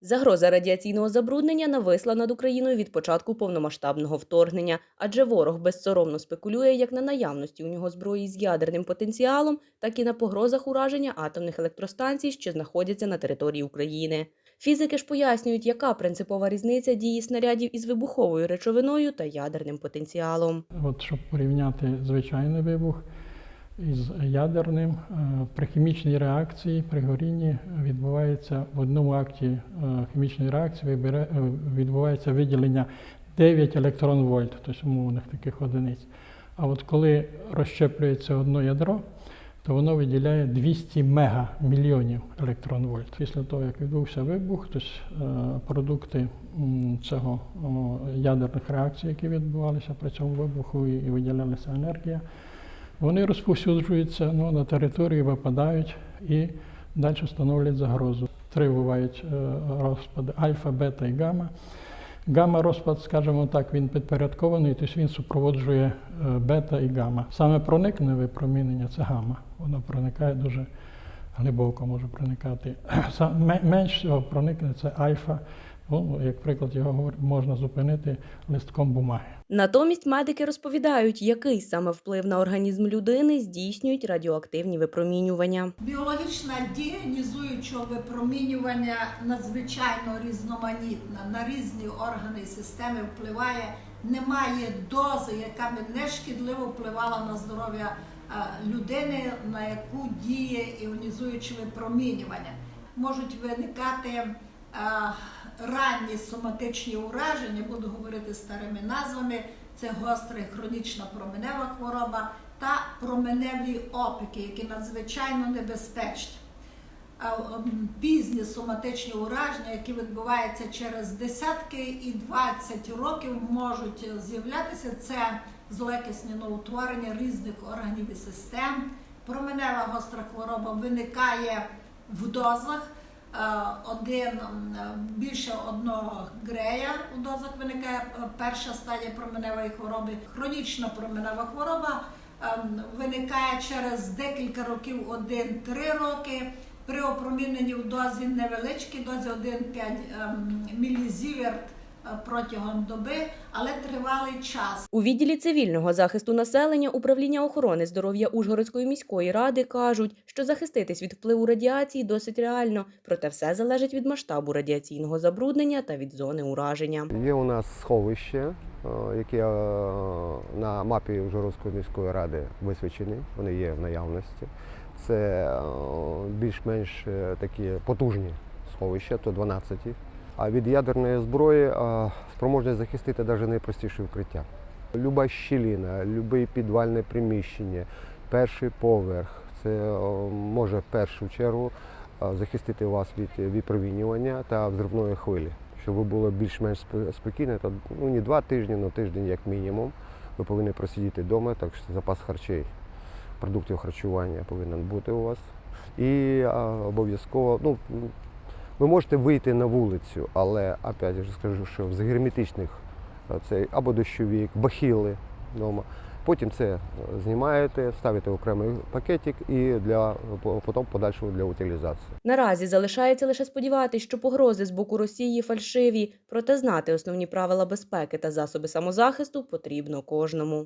Загроза радіаційного забруднення нависла над Україною від початку повномасштабного вторгнення, адже ворог безсоромно спекулює як на наявності у нього зброї з ядерним потенціалом, так і на погрозах ураження атомних електростанцій, що знаходяться на території України. Фізики ж пояснюють, яка принципова різниця дії снарядів із вибуховою речовиною та ядерним потенціалом. От щоб порівняти звичайний вибух із ядерним, е, при хімічній реакції, при горінні відбувається в одному акті е, хімічної реакції е, відбувається виділення 9 електрон вольт, тобто умовних таких одиниць. А от коли розщеплюється одно ядро, то воно виділяє 200 мегамільйонів електрон вольт. Після того, як відбувся вибух, тобто е, продукти цього ядерних реакцій, які відбувалися при цьому вибуху, і виділялася енергія, вони розповсюджуються ну, на території, випадають і далі становлять загрозу. Три бувають е, розпади альфа, бета і гамма. Гамма розпад, скажімо так, він підпорядкований, тобто він супроводжує е, бета і гамма. Саме проникне випромінення це гамма. Воно проникає дуже глибоко, може проникати. Менш всього проникне це альфа. Ну, як приклад його говорю, можна зупинити листком бумаги. Натомість медики розповідають, який саме вплив на організм людини здійснюють радіоактивні випромінювання. Біологічна дія іонізуючого випромінювання надзвичайно різноманітна. На різні органи і системи впливає. Немає дози, яка би не шкідливо впливала на здоров'я е, людини, на яку діє іонізуюче випромінювання. Можуть виникати ранні соматичні ураження, буду говорити старими назвами. Це гостра і хронічна променева хвороба та променеві опіки, які надзвичайно небезпечні. А, Пізні соматичні ураження, які відбуваються через десятки і 20 років, можуть з'являтися. Це злоякісні новоутворення різних органів і систем. Променева гостра хвороба виникає в дозах. Е, Один більше одного грея у дозах виникає е, перша стадія променевої хвороби. Хронічна променева хвороба виникає через декілька років, 1-3 роки. При опроміненні в дозі невеличкій дозі 1,5 ем, мілізіверт е, протягом доби, але тривалий час. У відділі цивільного захисту населення управління охорони здоров'я Ужгородської міської ради кажуть, що захиститись від впливу радіації досить реально, проте все залежить від масштабу радіаційного забруднення та від зони ураження. Є у нас сховище, е, яке е, на мапі Ужгородської міської ради висвічені, вони є в наявності. Це е, більш-менш е, такі потужні сховища, то 12. А від ядерної зброї е, спроможні захистити навіть найпростіші укриття. Люба щілина, любе підвальне приміщення, перший поверх. Це е, може в першу чергу е, захистити вас від випромінювання та взривної хвилі. Щоб ви було більш-менш спокійно, то ну, не два тижні, але тиждень як мінімум. Ви повинні просидіти вдома, так що запас харчей, продуктів харчування повинен бути у вас. І обов'язково, ну, ви можете вийти на вулицю, але опять же скажу, що з герметичних а, це або дощовик, бахіли вдома. Потім це е, знімаєте, ставите окремий пакетик і для по- потім подальшого для утилізації. Наразі залишається лише сподіватись, що погрози з боку Росії фальшиві, проте знати основні правила безпеки та засоби самозахисту потрібно кожному.